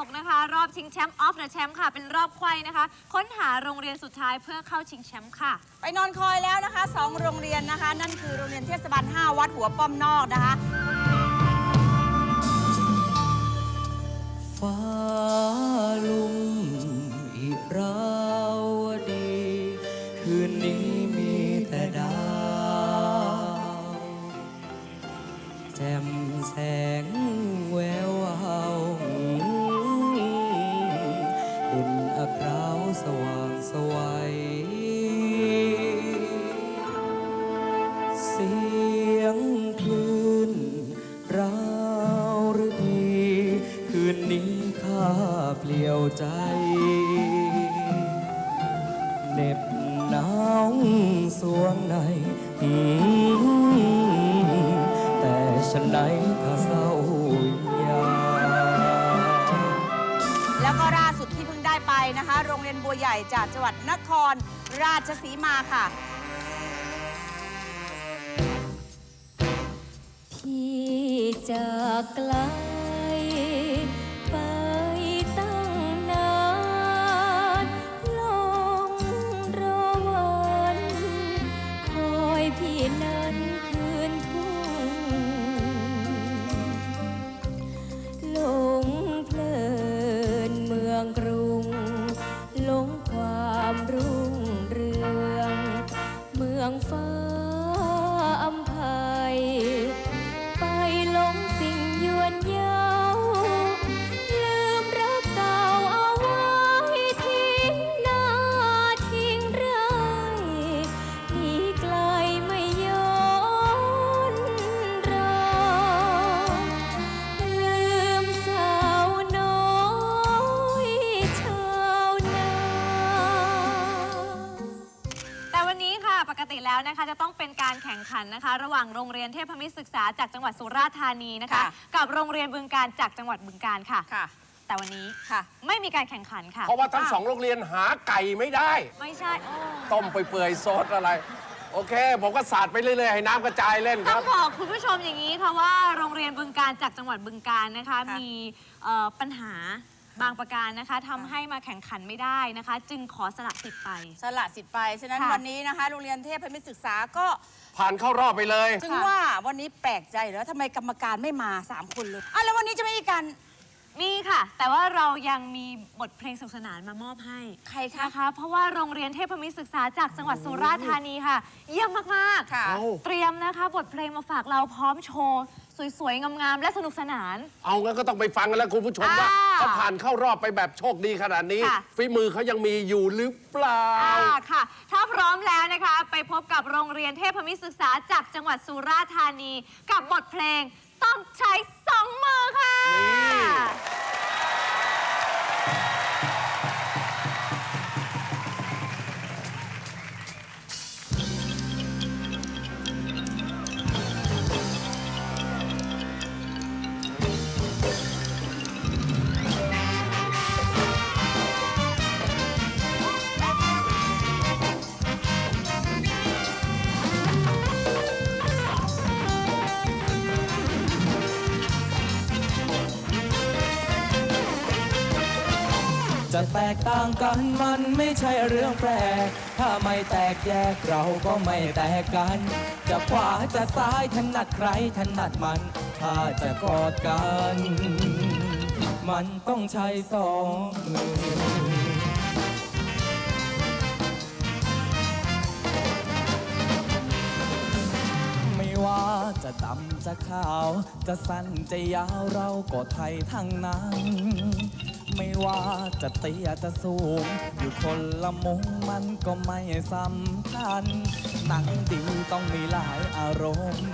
แชมป์ค่ะ เป็นรอบไขว้นะคะ ค้นหาโรงเรียนสุดท้ายเพื่อเข้าชิงแชมป์ค่ะ ไปนอนคอยแล้วนะคะสองโรงเรียนนะคะ นั่นคือโรงเรียนเทศบาล 5 วัดหัวป้อมนอกนะคะฟ้าลุ่ม ยงคลื่นราวหรือดี คืนนี้ข้าเปลี่ยวใจเหน็บหนาวสวงใน แต่ฉันไหนข้าเศร้าอยาแล้วก็ล่าสุดที่เพิ่งได้ไปนะคะ โรงเรียนบัวใหญ่จากจังหวัดนครราชสีมาค่ะ ที่จากลา กติแล้วนะคะจะต้องเป็นการแข่งขันนะคะ ระหว่างโรงเรียนเทพมิตรศึกษาจากจังหวัดสุราษฎร์ธานีนะคะ ค่ะ กับโรงเรียนบึงการจากจังหวัดบึงการค่ะ ค่ะ แต่วันนี้ค่ะ ไม่มีการแข่งขันค่ะเพราะว่าทั้งสองโรงเรียนหาไก่ไม่ได้ ไม่ใช่โอ้ต้มไปเปื่อยๆซดอะไร โอเค ผมก็สาดไปเรื่อยๆ ให้น้ำกระจายเล่นคต้อรังบบอกคุณผู้ชมอย่างนี้ค่ะว่าโรงเรียนบึงการจากจังหวัดบึงการนะคะ ค่ะ มีเอ่อปัญหา บางประการนะคะทำให้มาแข่งขันไม่ได้นะคะ จึงขอสละสิทธิ์ไป สละสิทธิ์ไป ฉะนั้นค่ะ วันนี้นะคะ โรงเรียนเทพมิตรศึกษาก็ ผ่านเข้ารอบไปเลยถึงว่าวันนี้แปลกใจแล้วทำไมกรรมการไม่มา 3 คนเลยอะแล้ววันนี้จะไม่มีการมีค่ะ แต่ว่าเรายังมีบทเพลงสนุกสนานมามอบให้ใครคะ นะคะ เพราะว่าโรงเรียนเทพมิตรศึกษาจากจังหวัดสุราษฎร์ธานีค่ะ เยี่ยมมากค่ะเอ้าๆเตรียมนะคะ บทเพลงมาฝากเราพร้อมโชว์ สวยๆ งามๆ และสนุกสนาน เอางั้นก็ต้องไปฟังกันแล้วคุณผู้ชมว่าอ่าเขาผ่านเข้ารอบไปแบบโชคดีขนาดนี้ค่ะ ฝีมือเขายังมีอยู่หรือเปล่า อ่าค่ะ ถ้าพร้อมแล้วนะคะ ไปพบกับโรงเรียนเทพมิตรศึกษาจากจังหวัดสุราษฎร์ธานี กับบทเพลงต้องใช้สองมือค่ะ นี่ กต่างกันมันไม่ใช่เรื่องแปลก ถ้าไม่แตกแยกเราก็ไม่แตกกัน จะขวาจะซ้ายถนัดใครถนัดมัน ถ้าจะกอดกัน มันต้องใช้สองมือ ว่าจะดำจะขาว จะสั้นจะยาวเราก็ไทยทั้งนั้น ไม่ว่าจะเตี้ยจะสูง อยู่คนละมุมมันก็ไม่สำคัญหนังดีต้องมีหลายอารมณ์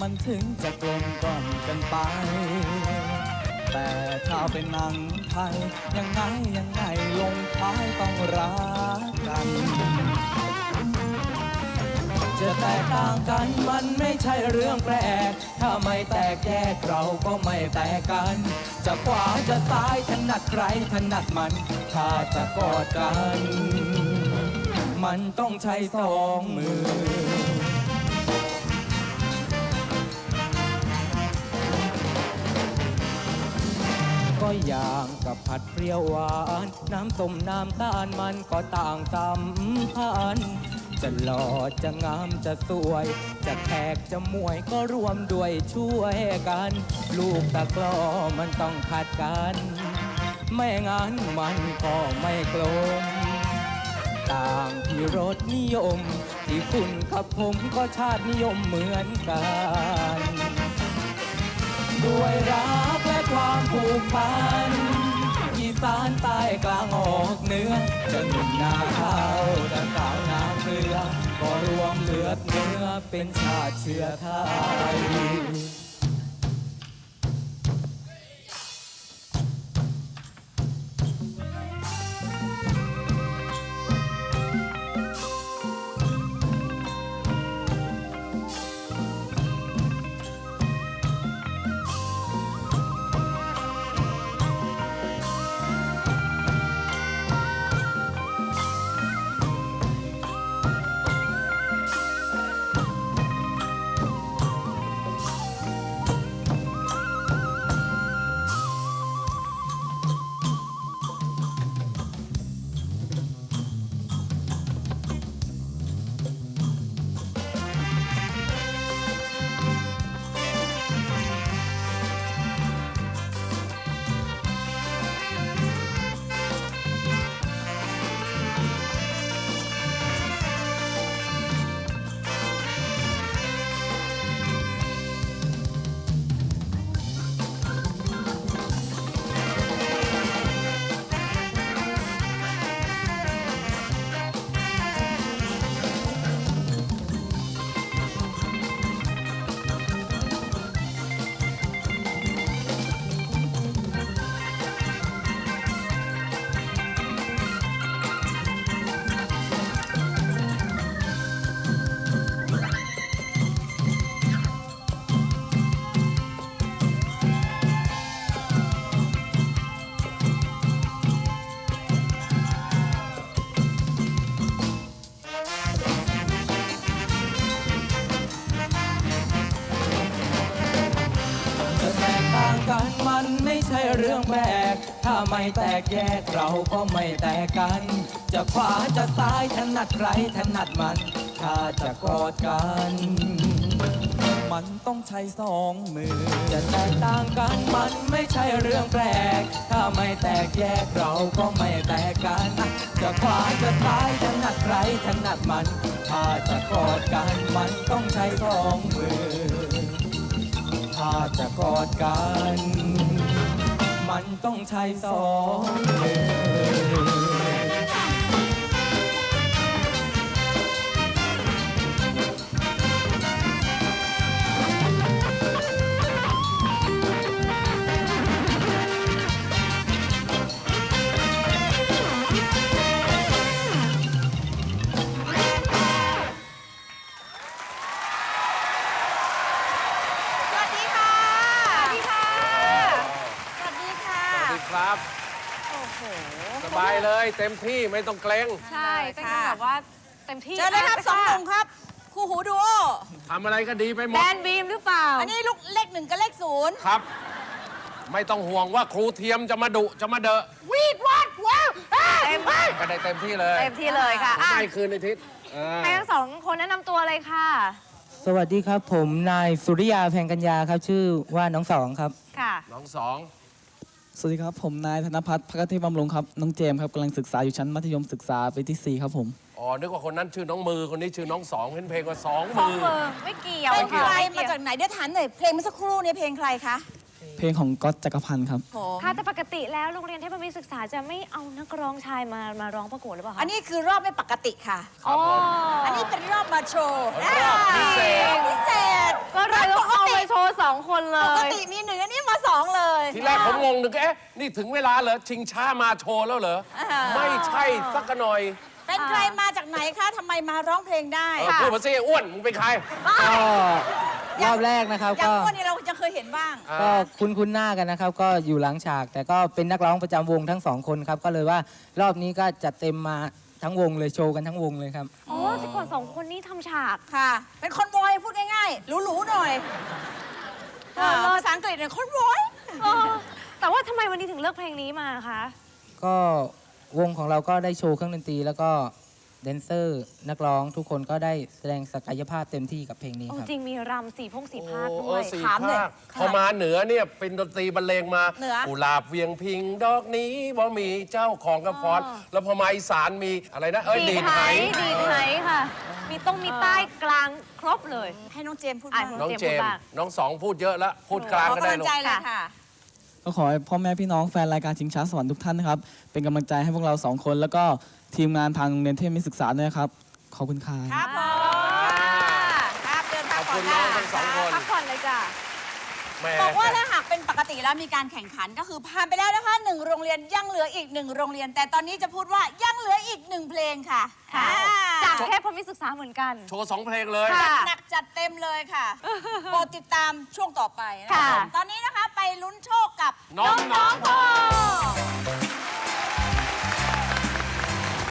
มันถึงจะกลมกล่อมกันไป แต่ถ้าเป็นหนังไทย ยังไงยังไงลงท้ายต้องรักกัน แตกต่างกันมันไม่ใช่เรื่องแปลก ถ้าไม่แตกแยกเราก็ไม่แตกกัน จะขวาจะซ้ายถนัดใครถนัดมัน ถ้าจะกอดกัน มันต้องใช้สองมือ ก็อย่างกับผัดเปรี้ยวหวาน น้ำต้มน้ำตาลมันก็ต่างตำพัน จะหล่อจะงามจะสวย จะแขกจะมวยก็รวมด้วยช่วยกัน ลูกตะกร้อมันต้องขัดกัน ไม่งั้นมันก็ไม่กลม ต่างที่รสนิยม ที่คุณกับผมก็ชาตินิยมเหมือนกันด้วยรักและความผูกพันอีสานใต้กลางออกเหนือจะหนุ่มนาข้าวจะสาวนา เกลือก็รวมเลือดเนื้อเป็นชาติเชื้อไทย รื่องแปลก ถ้าไม่แตกแยกเราก็ไม่แตกกัน จะขวาจะซ้ายถนัดใครถนัดมัน ถ้าจะกอดกัน มันต้องใช้สองมือ จะแตกต่างกันมันไม่ใช่เรื่องแปลก ถ้าไม่แตกแยกเราก็ไม่แตกกัน จะขวาจะซ้ายถนัดใครถนัดมัน ถ้าจะกอดกันมันต้องใช้สองมือ ถ้าจะกอดกัน มันต้องใช้สอง เลยเต็มที่ไม่ต้องเกรงใช่เต้นกันแบบว่าเต็มที่เจอเลยครับมากสองหนุ่มครับคู่หูดูโอทำอะไรก็ดีไปหมแดด นบีมหรือเปล่า อันนี้ลูกเลขหนึ่งกับเลขศูนย์ครับ ไม่ต้องห่วงว่าครูเทียมจะมาดุจะมาเดอะวีดวัดว้าวเอ้ยเต็มก็ได้เต็มที่เลยเต็มที่เลยค่ะอะให้คืนในทิศเออให้ทั้งสองคนแนะนำตัวเลยค่ะ สวัสดีครับผมนายสุริยาแพงกัญญาครับ ชื่อว่าน้องสองครับ ค่ะ น้องสอง สวัสดีครับ ผมนายธนพัฒน์พักเทพบำรุงครับน้องเจมส์ครับกำลังศึกษาอยู่ชั้นมัธยมศึกษาปีที่ 4 ครับผมอ๋อนึกว่าคนนั้นชื่อน้องมือคนนี้ชื่อน้องสองเห็นเพลงว่าสองสองมือมือ ไม่เกี่ยวเป็นใครไม่มาเกี่ยวจากไหนเดี๋ยวถามหน่อยเพลงเมื่อสักครู่เนี่ยเพลงใครคะเพลงของก๊อตจักรพันธ์ครับผมค่ะแต่ปกติแล้วโรงเรียนเทพมิตรศึกษาจะไม่เอานักร้องชายมามาร้องประกวดหรือเปล่าคะอันนี้คือรอบไม่ปกติค่ะอ๋ออันนี้เป็นรอบมาโชว์รอบพิเศษ รอบพิเศษ ก็เลยต้องเอาไปโชว์สองคนเลปกย ติมีหนึ่งอันนี้มาสองเลย ทีแรกผมงงนึกเอ๊ะนี่ถึงเวลาเหรอชิงช้ามาโชว์แล้วเหรอ อ่า ไม่ใช่สักหน่อยเป็นใครมาจากไหนคะทำไมมาร้องเพลงได้ เออพูดมาสิอ้วนมึงเป็นใคร ก็รอบแรกนะครับอย่างก็พวกนี้เราจะเคยเห็นบ้าง ก็คุ้นคุ้นหน้ากันนะครับ ก็อยู่หลังฉาก แต่ก็เป็นนักร้องประจำวงทั้งสองคนครับ ก็เลยว่ารอบนี้ก็จัดเต็มมา ทั้งวงเลยโชว์กันทั้งวงเลยครับ อ๋อแต่ก่อนสองคนนี้ทำฉากค่ะ เป็นคอนวอยพูดง่ายๆหรูๆหน่อยเออภาษาอังกฤษเนี่ยคอนวอยเออแต่ว่าทำไมวันนี้ถึงเลือกเพลงนี้มาคะ ก็วงของเราก็ได้โชว์เครื่องดนตรีแล้วก็ แดนเซอร์นักร้องทุกคนก็ได้แสดงศักยภาพเต็มที่กับเพลงนี้โอ้ครับ จริงมีรำสี่พงสี่ภาคโอ้ด้วยเออสี่ถามหน่อยภาคค่ะ พอมาเหนือเนี่ยเป็นดนตรีบรรเลงมาเหนือ กุหลาบเวียงพิงดอกนี้บ่มีเจ้าของกระฟอนอ๋อแล้วพอมาอีสานมีอะไรนะเอ้ยดีดไหดีดไหค่ะ มีต้องมีใต้กลางครบเลย ให้น้องเจมส์พูดอะ บ้างน้องเจเจมส์มพูดส์บ้าง น้องสองพูดเยอะแล้วพูดกลางขอก็กำได้ลังลูก ใจเลยค่ะ ก็ขอให้พ่อแม่พี่น้องแฟนรายการชิงช้าสวรรค์ทุกท่านนะครับ เป็นกำลังใจให้พวกเราสองคน แล้วก็ทีมงานทางโรงเรียนเทพมิตรศึกษาด้วยนะครับ ขอบคุณครับครับผมครับเดินทางขอบก่อคุนณค่ะน้องทั้งสองคน พักผ่อนเลยจ้ะ แหม่บอกว่าถ้าหาก เป็นปกติแล้วมีการแข่งขันก็คือผ่านไปแล้วนะคะหนึ่งโรงเรียนยังเหลืออีกหนึ่งโรงเรียน แต่ตอนนี้จะพูดว่ายังเหลืออีกหนึ่งเพลงค่ะค่ะอ่าจากเทพพมิตรศึกษาเหมือนกัน โชว์สองเพลงเลยค่ะหนักจัดเต็มเลยค่ะโปรดติดตามช่วงต่อไปนะค่ะ ตอนนี้นะคะไปลุ้นโชคกับน้องน้องพ่อ